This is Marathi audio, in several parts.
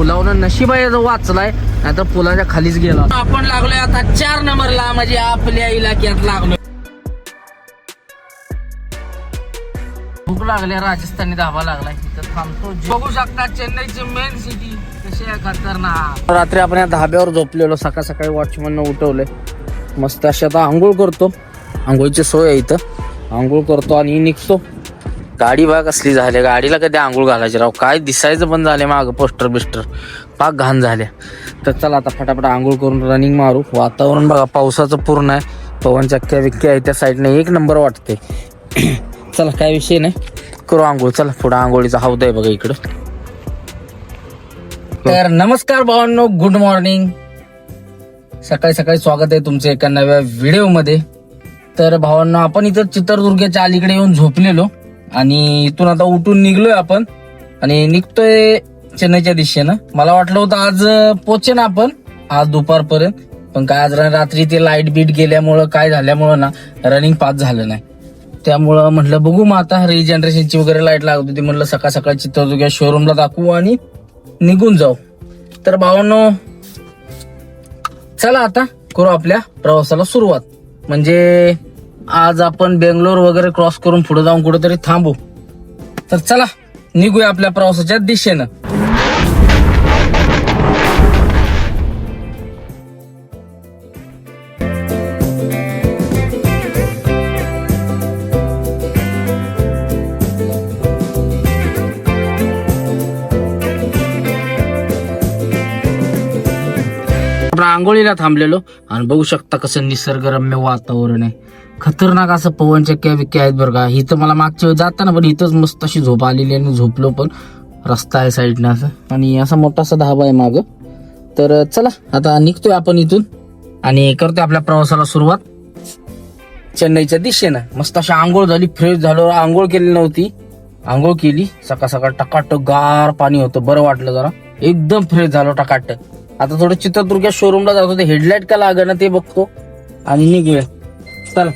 पुलावनं नशिबाय वाचलाय नाही तर पुलाच्या खालीच गेला. आपण लागलोय आता चार नंबरला म्हणजे आपल्या इलाक्यात लागलोय. भूक लागल्या राजस्थानी धाबा लागलाय. तिथं थांबतो बघू शकता चेन्नईची मेन सिटी कशी आहे खतरनाक. रात्री आपण या धाब्यावर झोपलेलो सकाळ सकाळी वॉचमॅन उठवलंय मस्त अशी आता आंघोळ करतो. आंघोळीची सोय आहे इथं. आंघोळ करतो आणि निघतो. गाडी बा कसली झाली गाडीला कधी आंघोळ घालायची राव? काय दिसायचं पण झाले मागं पोस्टर बिस्टर. पाक घाण झाल्या तर चला आता फटाफट आंघोळ करून रनिंग मारू. वातावरण बघा पावसाचं पूर्ण आहे. पवन चक्क्या विक्क्या आहे त्या साईडने एक नंबर वाटते चला काय विषय नाही. करू आंघोळ. चला पुढं आंघोळीचा हौद आहे बघा इकडं. तर नमस्कार भावांनो गुड मॉर्निंग सकाळी सकाळी स्वागत आहे तुमचं एका नव्या व्हिडिओमध्ये तर भावांनो आपण इथं चित्रदुर्गाच्या अलीकडे येऊन झोपलेलो. आणि इथून आता उठून निघलोय आपण. आणि निघतोय चेन्नईच्या दिशेनं. मला वाटलं होतं आज पोचे ना आपण. आज दुपारपर्यंत. पण काय आज रात्री ते लाइट बीट गेल्यामुळं काय झाल्यामुळं ना रनिंग पास झालं नाही. त्यामुळं म्हटलं बघू मग आता रिजनरेशनची वगैरे लाइट लागत होती. म्हटलं सकाळ सकाळी चित्रदुर्ग शोरूमला दाखवू आणि निघून जाऊ. तर भावांनो चला आता करू आपल्या प्रवासाला सुरुवात. म्हणजे आज आपण बेंगलोर वगैरे क्रॉस करून पुढे जाऊन कुठेतरी थांबू. तर चला निघूया आपल्या प्रवासाच्या दिशेनं. आपण आंघोळीला थांबलेलो आणि बघू शकता कसं निसर्गरम्य वातावरण आहे. खतरनाक असं पवन चक्क्या बिक्क्या आहेत बरं का. इथं मला मागच्या वेळी जाताना पण इथंच मस्त अशी झोप आलेली आहे आणि झोपलो पण रस्ता आहे साईडनं असं. आणि असा मोठा असा धाबा आहे माग. तर चला आता निघतोय आपण इथून आणि करतोय आपल्या प्रवासाला सुरुवात. चेन्नईच्या दिशेनं. मस्त अशी आंघोळ झाली फ्रेश झालो. आंघोळ केली नव्हती. आंघोळ केली. सकाळ सकाळ टकाटक गार पाणी होतं. बरं वाटलं जरा. एकदम फ्रेश झालो टकाटक. आता थोडं चित्रदुर्ग शोरूमला जातो ते हेडलाईट का ना ते बघतो. आणि निघूया. चला.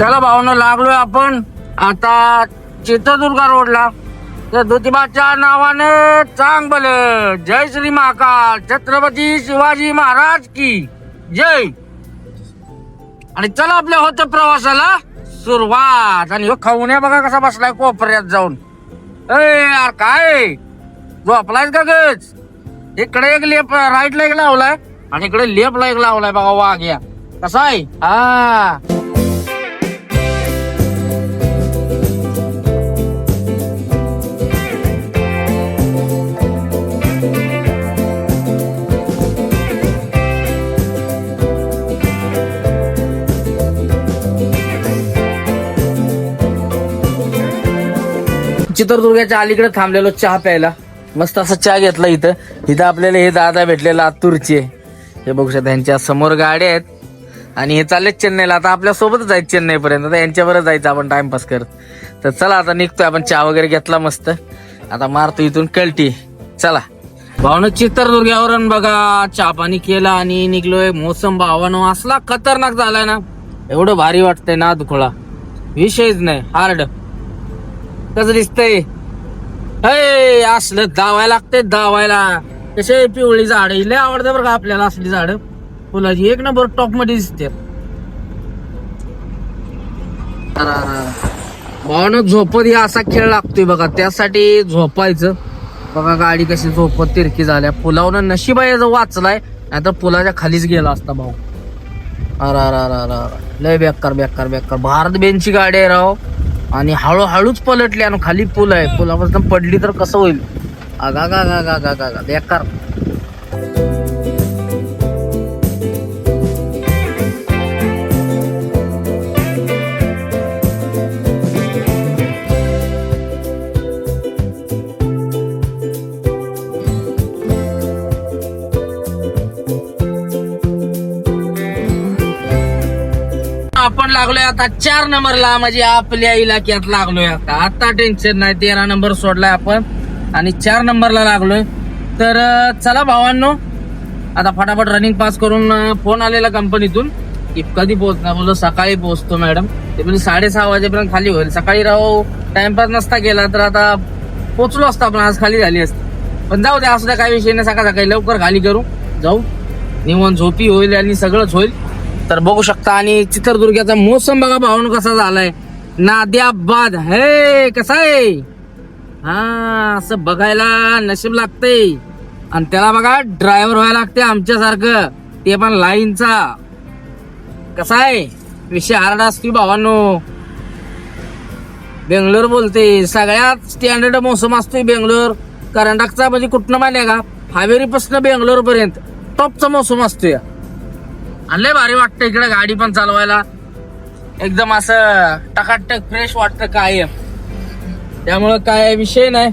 चला भावना लागलोय आपण. आता चित्रदुर्गा रोडला. तर ज्योतिबाच्या नावाने चांग जय श्री महाकाल. छत्रपती शिवाजी महाराज की जय. आणि चला आपल्या होत्या प्रवासाला सुरुवात. आणि खाऊन खाऊन बघा कसा बसलाय कोपऱ्यात जाऊन. ए यार काय? झोपलायच का गच? इकडे एक लेप राईट एक लावलाय. आणि इकडे लेप लाईक लावलाय बघा वाघ या कसा आहे? हा. चित्रदुर्गाच्या अलीकडे थांबलेलो चहा प्यायला. मस्त असा चहा घेतला इथं. इथं आपल्याला हे दादा भेटलेला आतूरचे. हे बघू शकता यांच्या समोर गाड्या आहेत. आणि हे चाललेत चेन्नईला. आता आपल्या सोबतच जायचं चेन्नई पर्यंत आता यांच्यावरच जायचं आपण टाइमपास करत. तर चला आता निघतोय आपण. चहा वगैरे घेतला मस्त. आता मारतो इथून कळटी चला. भावनं चित्रदुर्गावरून बघा. चहा पाणी केला आणि निघलोय. मोसम भावानो असला खतरनाक झालाय ना. एवढं भारी वाटतंय ना दुखळा विषयच नाही. हार्ड कसं दिसतंय? हे असलं धावायला लागतंय धावायला. कसे पिवळी झाड? लय आवडते बरं का आपल्याला असली झाड. फुलाची एक नंबर टॉपमध्ये दिसते. भावनं झोपत ही असा खेळ लागतोय बघा. त्यासाठी झोपायचं. बघा गाडी कशी झोपत तिरकी झाल्या. पुलावनं नशिबाय वाचलाय. नाहीतर पुलाच्या खालीच गेला असता भाऊ. अरा अरे लय बेकार बेकार बेकार. भारत बेनची गाडी आहे राव. आणि हळूहळूच पलटली आणि खाली पूल आहे. पुलापासून पडली तर कसं होईल? आगा गा गा गा गा गा गा बेकार. लागलोय आता चार नंबरला म्हणजे आपल्या इलाक्यात लागलोय आता. आता टेन्शन नाही तेरा नंबर सोडलाय आपण आणि चार नंबरला लागलोय. तर चला भावांनो आता फटाफट रनिंग पास करून फोन आलेला कंपनीतून की कधी पोहोचणार? बोललो सकाळी पोहोचतो मॅडम ते म्हणजे साडेसहा वाजेपर्यंत खाली होईल. सकाळी राहू टाइमपास नसता गेला तर आता पोचलो असतो आपण. आज खाली झाली असते. पण जाऊ द्या असू द्या काही विषय नाही. सकाळ सकाळी लवकर खाली करू. जाऊ. निवन झोपी होईल आणि सगळंच होईल. तर बघू शकता. आणि चित्रदुर्गाचा मोसम बघा भावून कसा झालाय. नाद्याबाद. हे कसा आहे? हा असं बघायला नशीब लागते आणि त्याला बघा ड्रायव्हर व्हायला लागते आमच्यासारखं. ते पण लाईनचा. कसा आहे? विषय हार्ड असतो भावांनो. बेंगलोर बोलते सगळ्यात स्टँडर्ड मोसम असतोय बेंगलोर. कर्नाटकचा म्हणजे कुठनं माहिती आहे का? हावेरीपासून बेंगलोर पर्यंत टॉपचा मोसम असतोय. आणि लय भारी वाटतं इकडे गाडी पण चालवायला. एकदम असं टकाटक फ्रेश वाटतं काय त्यामुळं काय विषय नाही.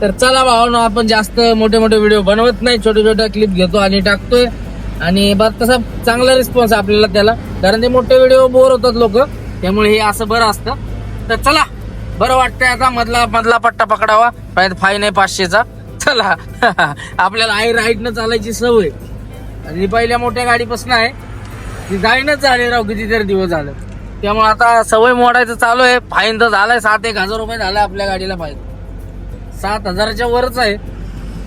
तर चला भावानो आपण जास्त मोठे मोठे व्हिडिओ बनवत नाही. छोटे छोटे क्लिप घेतो आणि टाकतोय. आणि बरं तसा चांगला रिस्पॉन्स आपल्याला त्याला. कारण ते मोठे व्हिडिओ बोर होतात लोक. त्यामुळे हे असं बरं असतं. तर चला बरं वाटतंय आता मधला मधला पट्टा पकडावा. फाईन आहे पाचशेचा. चला आपल्याला आई राईडनं चालायची सवय. आणि पहिल्या मोठ्या गाडीपासून आहे. ती जाईनच झाली राव कितीतरी दिवस झालं. त्यामुळे आता सवय मोडायचं चालू आहे. फाईन तर झालाय सात एक हजार रुपये झालाय आपल्या गाडीला फाईन. सात हजाराच्या वरच आहे.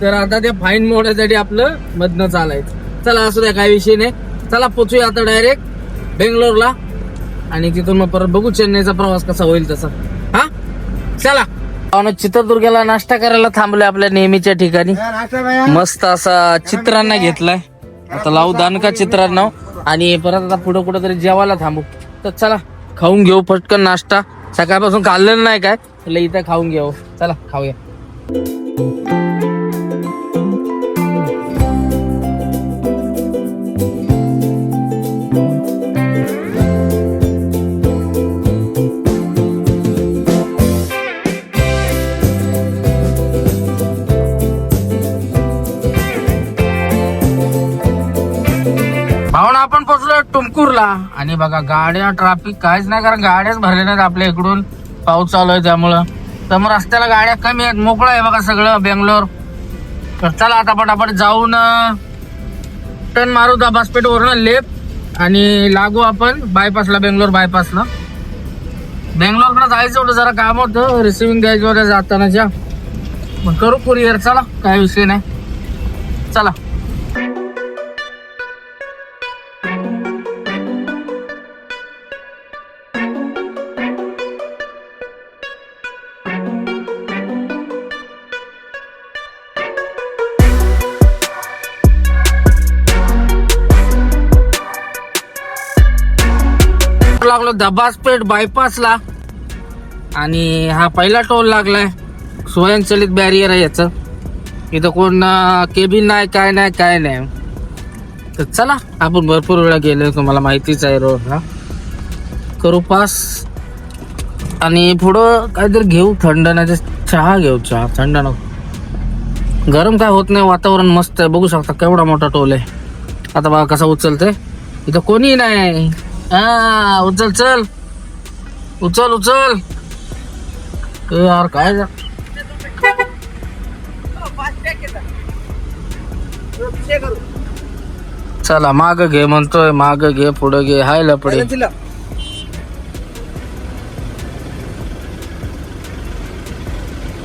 तर आता ते फाईन मोडण्यासाठी आपलं मधनं चालायचं. चला असू द्या काही विषय नाही. चला पोचूया आता डायरेक्ट बेंगलोरला. आणि तिथून मग परत बघू चेन्नईचा प्रवास कसा होईल तसा. हा? चला. चित्रदुर्गाला नाश्ता करायला थांबलोय आपल्या नेहमीच्या ठिकाणी. मस्त असा चित्रांना घेतलाय. आता लावू दानका चित्रांना आणि परत आता पुढे कुठं तरी जेवायला थांबू. तर चला खाऊन घेऊ पटकन नाश्ता. सकाळपासून खाल्लेलं नाही काय इथं खाऊन घेऊ. चला खाऊया. आणि बघा गाड्या ट्रॅफिक काहीच नाही कारण गाड्याच भरल्या नाहीत आपल्या इकडून. पाऊस चालू आहे त्यामुळं. तर मग रस्त्याला गाड्या कमी आहेत मोकळं आहे बघा सगळं बेंगलोर. तर चला आता पटापट जाऊन टर्न मारू दाबासपेठ वरून लेफ्ट आणि लागू आपण बायपासला बेंगलोर बायपासला बेंगलोरकडे जायचं होतं जरा काम होतं रिसिव्हिंग द्यायचं होतं जातानाच्या. मग करू कुरिअर चला काय विषय नाही. चला. लागलो दबासपेठ बायपासला आणि हा पहिला टोल लागलाय. स्वयंचलित बॅरियर आहे याचं. इथं कोण केबिन नाही काय नाही काय नाही. तर चला आपण भरपूर वेळा गेलो तुम्हाला माहितीच आहे रोड करू पास. आणि पुढं काहीतरी घेऊ थंड नाही तर चहा घेऊ चहा थंड नको. गरम काय होत नाही वातावरण मस्त आहे. बघू शकता केवढा मोठा टोल आहे. आता बघा कसा उचलते इथं कोणी नाही. हा उचल चल. उचल उचल. यार काय झा- चला माग घे म्हणतोय माग घे पुढे घे. हाय लपडे.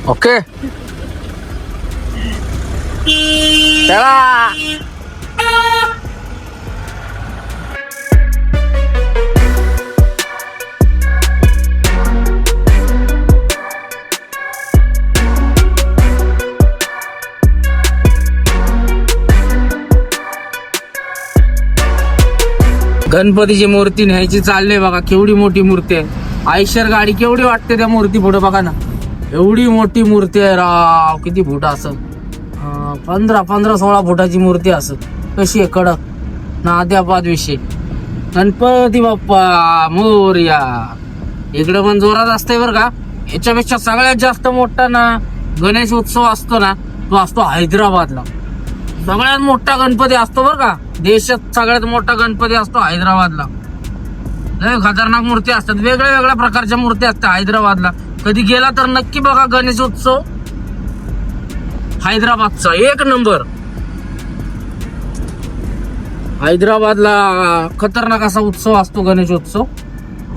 ओके. चला. गणपतीची मूर्ती न्यायची चालली बघा केवढी मोठी मूर्ती आहे. आयशर गाडी केवढी वाटते त्या मूर्ती पुढे बघा ना. एवढी मोठी मूर्ती आहे राव किती फुट असं पंधरा पंधरा सोळा फुटाची मूर्ती असं कशी आहे कडक? नाद्यापाद विषय. गणपती बाप्पा मोर्या. इकडे पण जोरात असते बरं का. याच्यापेक्षा सगळ्यात जास्त मोठा ना गणेश उत्सव असतो ना तो असतो हैदराबादला. सगळ्यात मोठा गणपती असतो बरं का. देशात सगळ्यात मोठा गणपती असतो हैदराबादला. लय खतरनाक मूर्ती असतात. वेगळ्या वेगळ्या प्रकारच्या मूर्ती असतात हैदराबादला. कधी गेला तर नक्की बघा गणेश उत्सव. हैदराबादचा एक नंबर. हैदराबादला खतरनाक असा उत्सव असतो गणेशोत्सव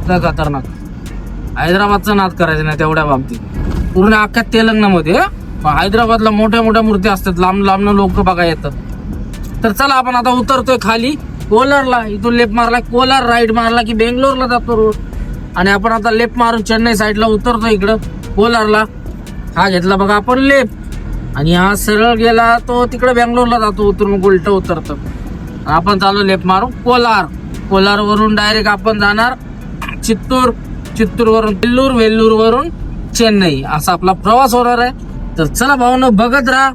लय खतरनाक. हैदराबादचा नाद करायचा नाही तेवढ्या बाबतीत. पूर्ण अख्ख्या तेलंगणामध्ये हैदराबादला मोठ्या मोठ्या मूर्ती असतात. लांब लांब लोक बघा येतात. तर चला आपण आता उतरतोय खाली. कोलारला इथून लेफ्ट मारला कोलार राईट मारला की बेंगलोरला जातो रोड. आणि आपण आता लेफ्ट मारून चेन्नई साईडला उतरतो इकडं कोलारला. हा घेतला बघा आपण लेफ्ट. आणि हा सरळ गेला तो तिकडे बेंगलोरला जातो उतरून मग उलट उतरतो. आपण चालू लेफ्ट मारू कोलार. कोलार वरून डायरेक्ट आपण जाणार चित्तूर चित्तूर वरून वेल्लूर वेल्लूर वरून चेन्नई. असा आपला प्रवास होणार आहे. तर चला भावानं बघत राहा.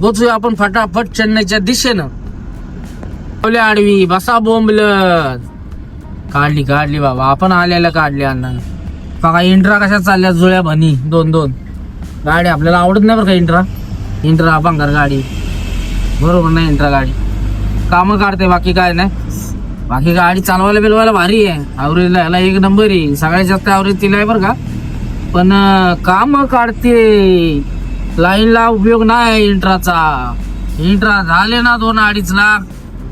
पोचूया आपण फटाफट चेन्नईच्या दिशेनं. बोले आडवी बसा बोंबल. काढली काढली बाबा. आपण आलेल्या काढली अण्णा. बघा इंट्रा कशा चालल्या जुळ्या भनी दोन दोन. गाडी आपल्याला आवडत नाही बरं का इंट्रा? इंट्रा भंगार गाडी. बरोबर नाही इंट्रा गाडी. कामं काढते बाकी काय नाही. बाकी गाडी चालवायला बिलवायला भारी आहे. ॲव्हरेजला याला एक नंबर आहे. सगळ्यात जास्त ॲव्हरेज तिला आहे बरं का? पण काम काढते. लाईनला उपयोग नाही इंट्राचा. इंट्रा झाले ना दोन अडीच लाख.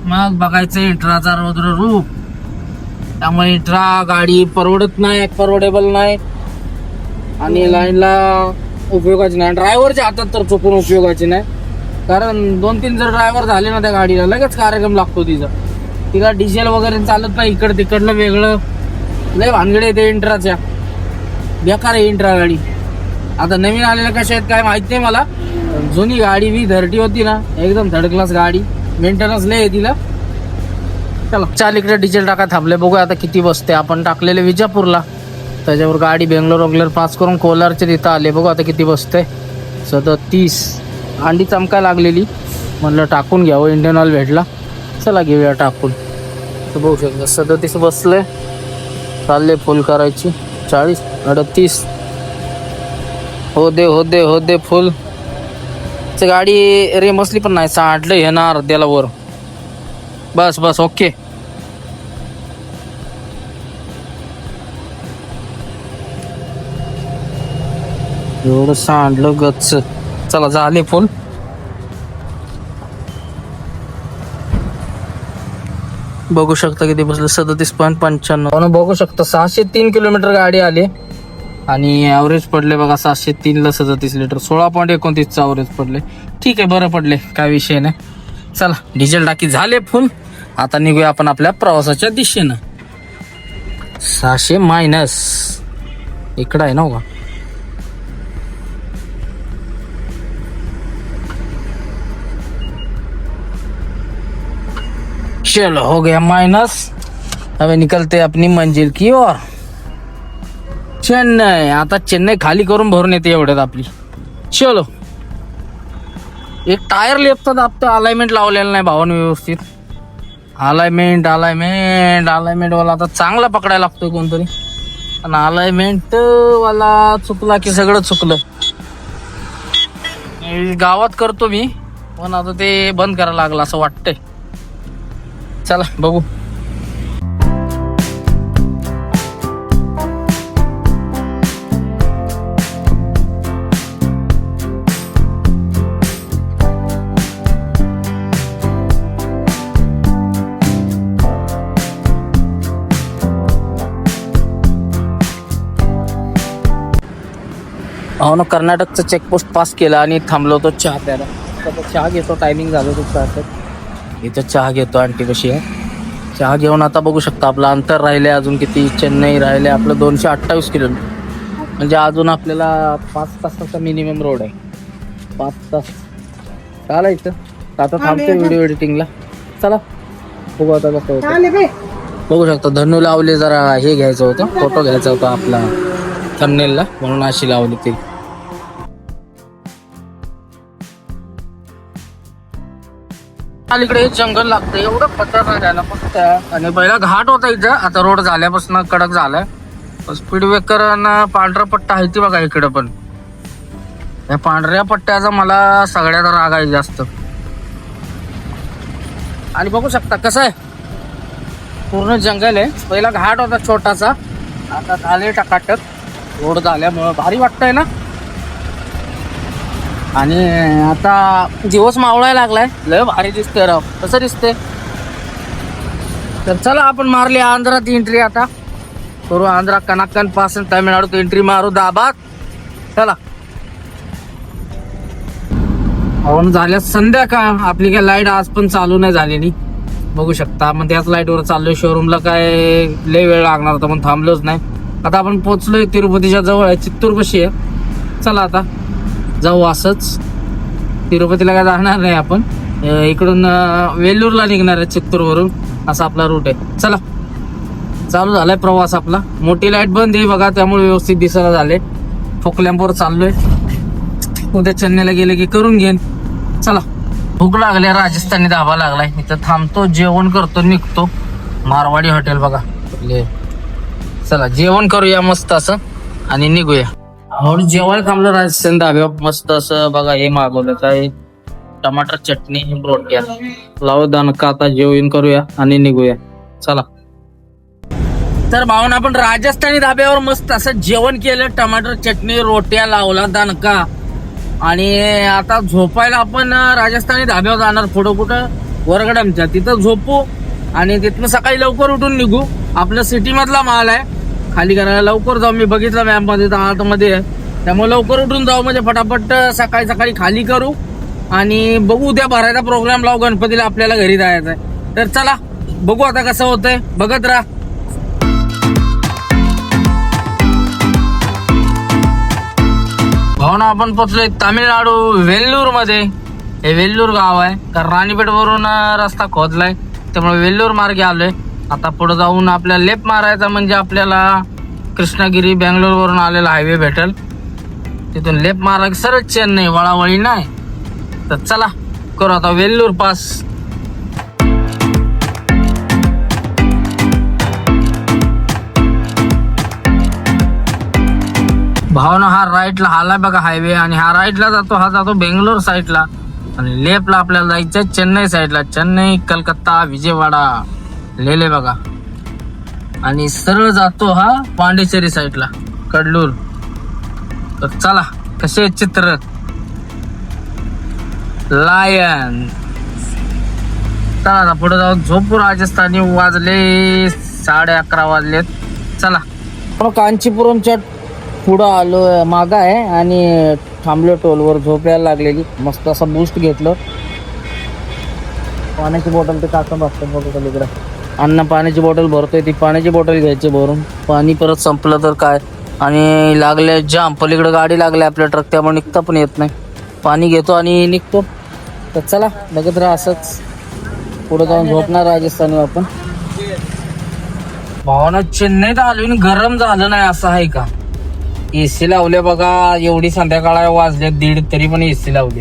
मग बघायचं इंट्राचा रौद्र रूप त्यामुळे इंट्रा गाडी परवडत नाही परवडेबल नाही. आणि लाईनला उपयोगाची नाही. ड्रायव्हरच्या हातात तर चुकून उपयोगाची नाही. कारण दोन तीन जर ड्रायव्हर झाले ना त्या गाडीला लगेच कार्यक्रम लागतो तिचा. तिला डिझेल वगैरे चालत नाही इकडं तिकडलं वेगळं. लय भानगडे ते इंट्राच्या. बेकार आहे इंट्रा गाडी. आता नवीन आलेल्या कशा आहेत काय माहीत नाही मला. जुनी गाडी वी धरटी होती ना एकदम थर्ड क्लास गाडी. मेंटेनन्स नाही आहे तिला. चला चाल इकडे डिझेल टाका थांबले. बघूया आता किती बसते. आपण टाकलेले विजापूरला. त्याच्यावर गाडी बेंगलोर वगैरे पास करून कोलारचे तिथं आले. बघू आता किती बसते. सदतीस अंडी चमका लागलेली. म्हणलं टाकून घ्यावं इंडियन ऑइल भेटला. चला घेऊया टाकून. तर बघू शकता सदतीस बसले. चालले फुल करायची. चाळीस अडतीस. हो दे हो दे हो दे फुल गाडी गाडी रेमसली पण नाही साठलं येणार त्याला वर. बस बस ओके. एवढं सांडलं गच्च. चला झाले फुल. बघू शकता किती बसलं. सदतीस पॉईंट पंच्याण्णव. बघू शकता सहाशे तीन किलोमीटर गाडी आली. आणि ॲव्हरेज पडले बघा सहाशे तीनला सदतीस लिटर सोळा पॉईंट एकोणतीसचं ॲव्हरेज पडले. ठीक आहे बरं पडले. काय विषय नाही. चला डिझेल टाकी झाले फुल आता निघूया आपण आपल्या प्रवासाच्या दिशेनं. सहाशे मायनस इकडं आहे ना हो का चलो हो गया माइनस हमें निकलते अपनी मंजिल की ओर. चेन्नई. आता चेन्नई खाली करून भरून येते एवढ्यात आपली. चलो. एक टायर लेपतात आपलं अलायमेंट लावलेलं नाही भावानं व्यवस्थित. अलायमेंट अलायमेंट अलायमेंट वाला आता चांगला पकडायला लागतोय कोणतरी. आणि अलायमेंट वाला चुकला की सगळं चुकलं. गावात करतो मी पण आता ते बंद करायला लागलं असं वाटतंय. चला बघू. हो ना कर्नाटकचं चेकपोस्ट पास केलं आणि थांबलो होतो चहा प्यायला. आता चहा घेतो टायमिंग झालं तो चहा इथं चहा घेतो आणखी कशी आहे. चहा घेऊन आता बघू शकता आपलं अंतर राहिले अजून किती चेन्नई राहिले आपलं दोनशे अठ्ठावीस किलोमीटर. म्हणजे अजून आपल्याला पाच तासाचा मिनिमम रोड आहे. पाच तास. चालायचं आता थांबतो व्हिडिओ एडिटिंगला चला. बघू आता कसं होतं बघू शकता धनू लावले जरा हे घ्यायचं होतं फोटो घ्यायचा होता आपला. थंबनेलला म्हणून अशी लावली ती. अलीकडे जंगल लागतं एवढं खतरनाक आहे फक्त. आणि पहिला घाट होता इथं आता रोड झाल्यापासून कडक झालाय. स्पीड ब्रेकर पांढरा पट्टा आहे ती बघा इकडे पण. या पांढऱ्या पट्ट्याचा मला सगळ्यात राग आहे जास्त. आणि बघू शकता कसं आहे? पूर्ण जंगल आहे. पहिला घाट होता छोटासा. आता झाले टकाटक. रोड झाल्यामुळं भारी वाटतंय ना? आणि आता दिवस मावळायला लागलाय. लय भारी दिसते राव. कसं दिसतंय? तर चला आपण मारली आंध्रात एंट्री आता. करू आंध्रा कनाकनपासून तामिळनाडूत एंट्री मारू दाबात. चला. अवण झाल्या संध्याकाळ आपली काय लाइट आज पण चालू नाही झालेली. बघू शकता. मग त्याच लाईटवर चाललोय शोरूमला काय लय वेळ लागणार होता पण थांबलोच नाही. आता आपण पोहोचलोय तिरुपतीच्या जवळ आहे. चित्तूर कशी आहे. चला आता. जाऊ असंच. तिरुपतीला काय जाणार नाही आपण. इकडून वेल्लूरला निघणार आहे चित्तूरवरून. असा आपला रूट आहे. चला. चालू झालाय प्रवास आपला. मोठी लाइट बंद आहे बघा त्यामुळे व्यवस्थित दिसायला झाले. फोकलॅम्पवर चाललोय. उद्या चेन्नईला गेले की करून घेईन. चला. भूक लागली राजस्थानी धाबा लागलाय. इथं थांबतो जेवण करतो निघतो. मारवाडी हॉटेल बघा. ले. चला जेवण करूया मस्त असं. आणि निघूया. म्हणून जेवायला थांबलं राजस्थान धाब्यावर मस्त असं बघा हे मागवलं काय टमाटर चटणी रोट्या. लाव दणका आता जेवण करूया आणि निघूया. चला. तर भाऊन आपण राजस्थानी धाब्यावर मस्त असं जेवण केलं. टमाटर चटणी रोट्या लावला दणका आणि आता झोपायला आपण राजस्थानी धाब्यावर जाणार. पुढं कुठं? वरगडमच्या. तिथं झोपू आणि तिथनं सकाळी लवकर उठून निघू. आपलं सिटी मधला माल आहे. खाली करायला लवकर जाऊ. मी बघितलं मॅममध्ये तर आतमध्ये आहे. त्यामुळे लवकर उठून जाऊ. म्हणजे फटाफट सकाळी सकाळी खाली करू. आणि बघू उद्या भरायचा प्रोग्राम लावू. गणपतीला आपल्याला घरी जायचं आहे. तर चला बघू आता कसं होतंय. बघत राहा. भावना आपण पोचलोय तामिळनाडू वेल्लूरमध्ये हे वेल्लूर गाव आहे. कारण राणीपेठ वरून रस्ता खोदलाय. त्यामुळे वेल्लूर मार्गे आलोय. आता पुढे जाऊन आपल्याला लेप मारायचा म्हणजे आपल्याला कृष्णागिरी बेंगलोर वरून आलेला हायवे भेटेल. तिथून लेप मारा की सरच चेन्नई वळावळी नाही. तर चला करू आता वेल्लूर पास. भावना हा राईटला आलाय बघा हायवे आणि हा राईटला जातो हा जातो बेंगलोर साईडला आणि लेफ्टला आपल्याला जायचंय चेन्नई साईडला चेन्नई कलकत्ता विजयवाडा. लेले बघा. आणि सरळ जातो हा पांडेचेरी साईडला कडलूर. तर चला कसे चित्र? लायन चला आता पुढे जाऊन झोपू राजस्थानी वाजले साडे अकरा वाजलेत. चला. कांचीपुरमच्या पुढं आलो मागा आहे आणि थांबलो टोलवर झोपायला लागलेली. मस्त असं बूस्ट घेतलं. पाण्याची बॉटल ते काका बघतात बघतो इकडं अन्न पाण्याची बॉटल भरतोय ती पाण्याची बॉटल घ्यायची भरून. पाणी परत संपलं तर काय? आणि लागले जाम पलीकडे गाडी लागली आपल्या ट्रक त्यामुळे निघता पण येत नाही. पाणी घेतो आणि निघतो. तर चला बघत राहा असंच. पुढे जाऊन झोपणार राजस्थानी आपण. भावना चेन्नईत आलो गरम झालं नाही असं आहे का? एसी लावले बघा एवढी संध्याकाळ वाजले दीड तरी पण एसी लावली.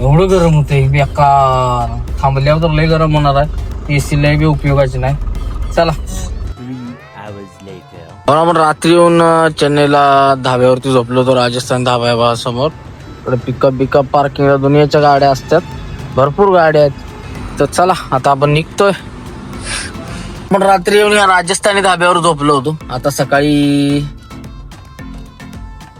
एवढं गरम होतंय बेकार. थांबल्यावर तर लय गरम होणार आहे. एसी लय बी उपयोगाची नाही. चला. आपण रात्री येऊन चेन्नईला धाब्यावरती झोपलो होतो राजस्थान धाब्या समोर इकडे पिकअप बिकअप पार्किंगला दुनियाच्या गाड्या असतात. भरपूर गाड्या आहेत. तर चला आता आपण निघतोय. पण रात्री येऊन या राजस्थानी धाब्यावर झोपलो होतो. आता सकाळी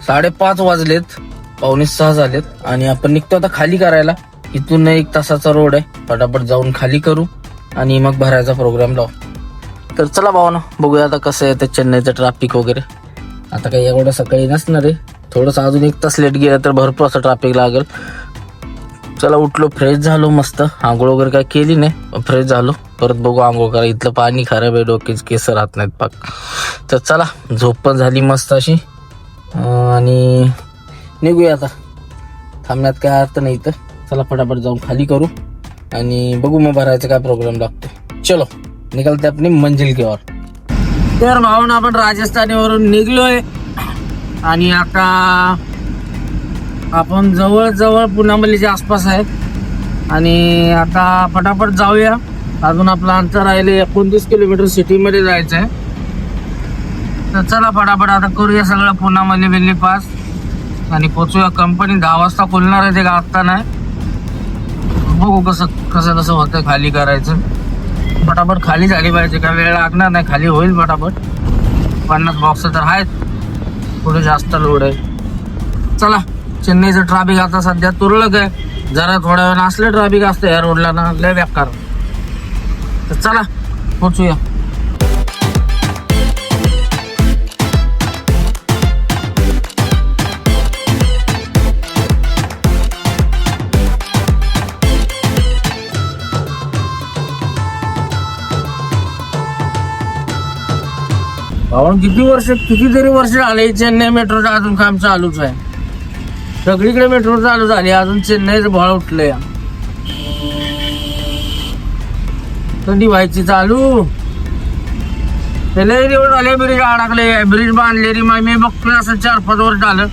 साडेपाच वाजलेत पावणे सहा झालेत. आणि आपण निघतो आता खाली करायला. इथून एक तासाचा रोड आहे. फटाफट जाऊन खाली करू. आणि मग भरायचा प्रोग्राम लावू. तर चला भावना बघूया आता कसं आहे ते चेन्नईचं ट्रॅफिक वगैरे. आता काही एवढं सकाळी नसणार आहे. थोडंसं अजून एक तास लेट गेलं तर भरपूर असं ट्रॅफिक लागेल. चला उठलो फ्रेश झालो मस्त. आंघोळ वगैरे काय केली नाही फ्रेश झालो. परत बघू आंघोळ करा. इथलं पाणी खराब आहे डोकेच केस राहत नाहीत पाक. तर चला झोप पण झाली मस्त अशी. आणि निघूया आता. थांबण्यात काय अर्थ नाही तर चला फटाफट जाऊन खाली करू. आणि बघू मग भरायचा काय प्रॉब्लेम लागतो चलो निघालते आपली मंजिल की ओर. तर भाऊन आपण राजस्थानीवरून निघलोय. आणि आता आपण जवळजवळ जवळ पुनामल्लीच्या आसपास आहे. आणि आता पटापट जाऊया. अजून आपलं अंतर राहिले एकोणतीस किलोमीटर सिटीमध्ये जायचं आहे. तर चला फटाफट आता करूया सगळं पुनामल्ली बिल्ली पास. आणि पोचूया. कंपनी दहा वाजता खुलणार आहे ते का नाही बघू कसं कसं कसं होतं खाली करायचं. पटापट खाली झाली पाहिजे काय वेळ लागणार नाही खाली होईल पटापट. पन्नास बॉक्स तर आहेत. पुढे जास्त लोड आहे. चला चेन्नईचं ट्रॅफिक आता सध्या तुरळक आहे. जरा थोड्या वेळ असलं ट्रॅफिक असतं या रोडला ना लय बेकार तर चला पोचूया अहो किती वर्ष कितीतरी वर्ष झाले चेन्नई मेट्रोचं अजून काम चालूच आहे. सगळीकडे मेट्रो चालू झाली अजून चेन्नईचं भाळ उठलंय. कधी व्हायची चालू. त्याला दिवस झाले ब्रिज अडकले ब्रिज बांधले रे मग मी बघतोय असं चार पाच वर्ष झालं.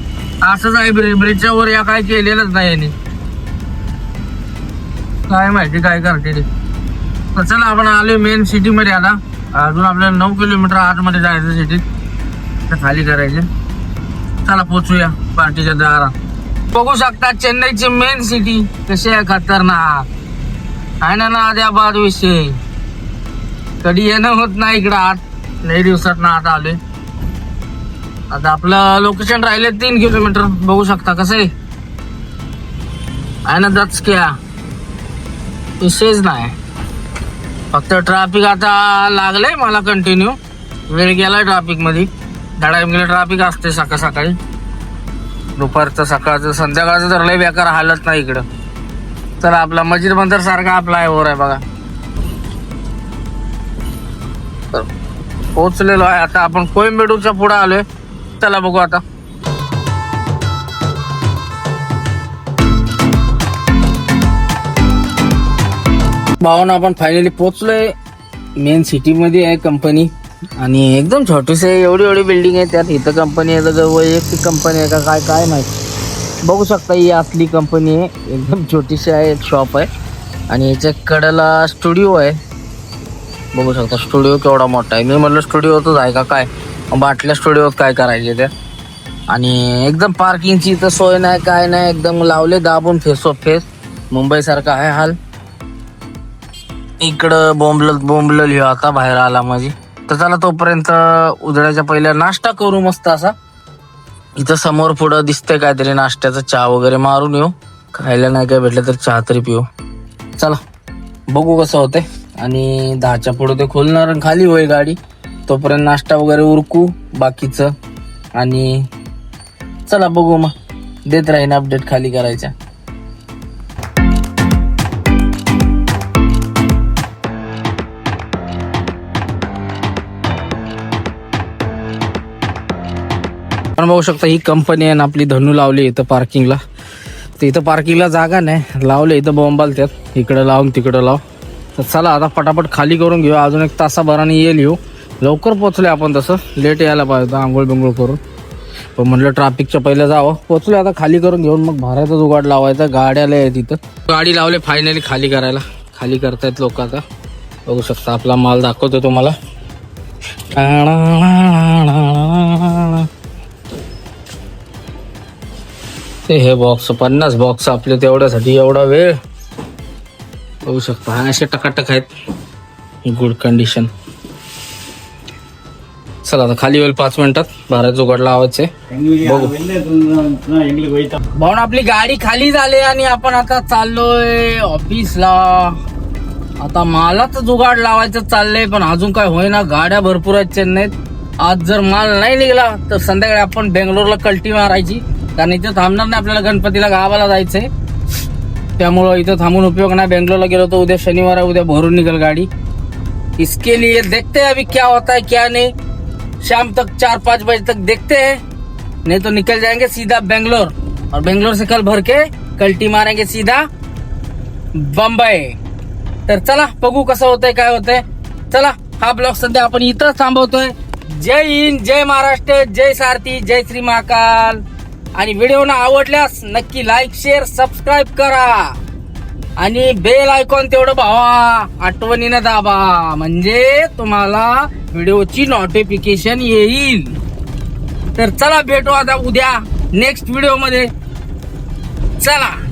असंच आहे ब्रिज ब्रिजच्या वर या काय केलेलंच नाही यांनी. काय माहिती काय करते ते चला आपण आलोय मेन सिटी मध्ये आता. अजून आपल्याला नऊ किलोमीटर आतमध्ये जायचं सिटीत. तर खाली करायचे. चला पोचूया पार्टीच्या दारात. बघू शकता चेन्नईची मेन सिटी कशी आहे खतरनाक. आहे ना ना नाद्याबाद विषय. कधी येणं होत नाही इकडं आत. नाही दिवसात ना आता आलोय. आता आपलं लोकेशन राहिले तीन किलोमीटर. बघू शकता कसं आहे. आहे ना दच क्या विषयच नाही. फक्त ट्रॅफिक आता लागलंय मला कंटिन्यू वेळ गेलाय ट्रॅफिकमध्ये धडा गेलं ट्रॅफिक असते सकाळ सकाळी. दुपारचं सकाळचं संध्याकाळचं तर लय बेकार हालत नाही इकडं. तर आपला मजीद बंदर सारखा आपला आहे वर आहे बघा. तर पोचलेलो आहे. आता आपण कोइंबेडूच्या पुढे आलोय. चला बघू आता. भावना आपण फायनली पोचलोय मेन सिटी मध्ये आहे कंपनी आणि एकदम छोटीशी आहे एवढी एवढी बिल्डिंग आहे. त्यात इथं कंपनी आहे तर वैयक्तिक कंपनी आहे का काय काय माहिती बघू शकता ही असली कंपनी आहे. एकदम छोटीशी आहे एक शॉप आहे. आणि याच्या कडेला स्टुडिओ आहे. बघू शकता स्टुडिओ केवढा मोठा आहे. मी म्हटलं स्टुडिओतच आहे का काय? बाटल्या स्टुडिओत काय करायचे त्या आणि एकदम पार्किंगची इथं सोय नाही काय नाही. एकदम लावले दाबून फेस फेस मुंबईसारखा आहे हाल. इकडं बोंबलत बोंबलल ह्यो आता बाहेर आला माझी तर चला तोपर्यंत उजळ्याच्या पहिल्या नाश्ता करू मस्त असा. इथं समोर पुढं दिसतंय काहीतरी नाश्त्याचा चहा वगैरे मारून येऊ. खायला नाही काय भेटलं तर चहा तरी पिऊ. चला बघू कसं होते आणि दहाच्या पुढं ते खोलणार आणि खाली होईल गाडी. तोपर्यंत नाश्ता वगैरे उरकू बाकीचं. आणि चला बघू मग. देत राहीन अपडेट खाली करायच्या. आपण बघू शकता ही कंपनी आहे ना आपली धनू लावली इथं पार्किंगला तर इथं पार्किंगला जागा नाही. लावले इथं बॉम्बाल त्यात इकडं लावून तिकडं लाव. तर चला आता पटापट खाली करून घेऊ. अजून एक तासाभराने येईल येऊ लवकर पोचले आपण तसं. लेट यायला पाहिजे आंघोळ बिंघोळ करून. पण म्हटलं ट्रॅफिकच्या पहिलं जावं. पोचलो आता खाली करून घेऊन. मग भाड्याचा जुगाड लावायचा. गाड्याला आहे तिथं. गाडी लावले फायनली खाली करायला. खाली करतायत लोक आता. बघू शकता आपला माल दाखवतो तुम्हाला. ते हे बॉक्स पन्नास बॉक्स आपले तेवढ्यासाठी एवढा वेळ. होऊ शकतो असे टकाटक आहेत. गुड कंडिशन चला आता खाली होईल पाच मिनिटात. भारत जुगाड लावायचे बघू. भाऊन आपली गाडी खाली झाली आणि आपण आता चाललोय ऑफिसला आता मालाच जुगाड लावायचं चाललंय पण अजून काय होईना. गाड्या भरपूर आहेत चेन्नईत. आज जर माल नाही निघाला तर संध्याकाळी आपण बेंगलोरला कल्टी मारायची. कारण इथे थांबणार नाही आपल्याला गणपतीला गावाला जायचंय. त्यामुळं इथं थांबून उपयोग नाही. बेंगलोरला गेलो तर उद्या शनिवार आहे, उद्या भरून निघल गाड़ी. इसके लिए देखते हैं अभी क्या होता है क्या नहीं. शाम तक चार पाँच बजे तक देखते हैं. नहीं तो निकल जाएंगे सीधा बेंगलोर. और बेंगलोर से कल भर के कल्टी मारेंगे सीधा बंबई तर चला बघू कसं होतंय काय होतंय. चला हा ब्लॉग सध्या आपण इथंच थांबवतोय. जय हिंद जय महाराष्ट्र जय सारथी जय श्री महाकाल. आणि व्हिडिओ ना आवडल्यास नक्की लाईक शेअर सबस्क्राईब करा. आणि बेल आयकॉन तेवढं भावा आठवणीनं दाबा. म्हणजे तुम्हाला व्हिडिओची नोटिफिकेशन येईल. तर चला भेटू आता उद्या नेक्स्ट व्हिडिओमध्ये. चला.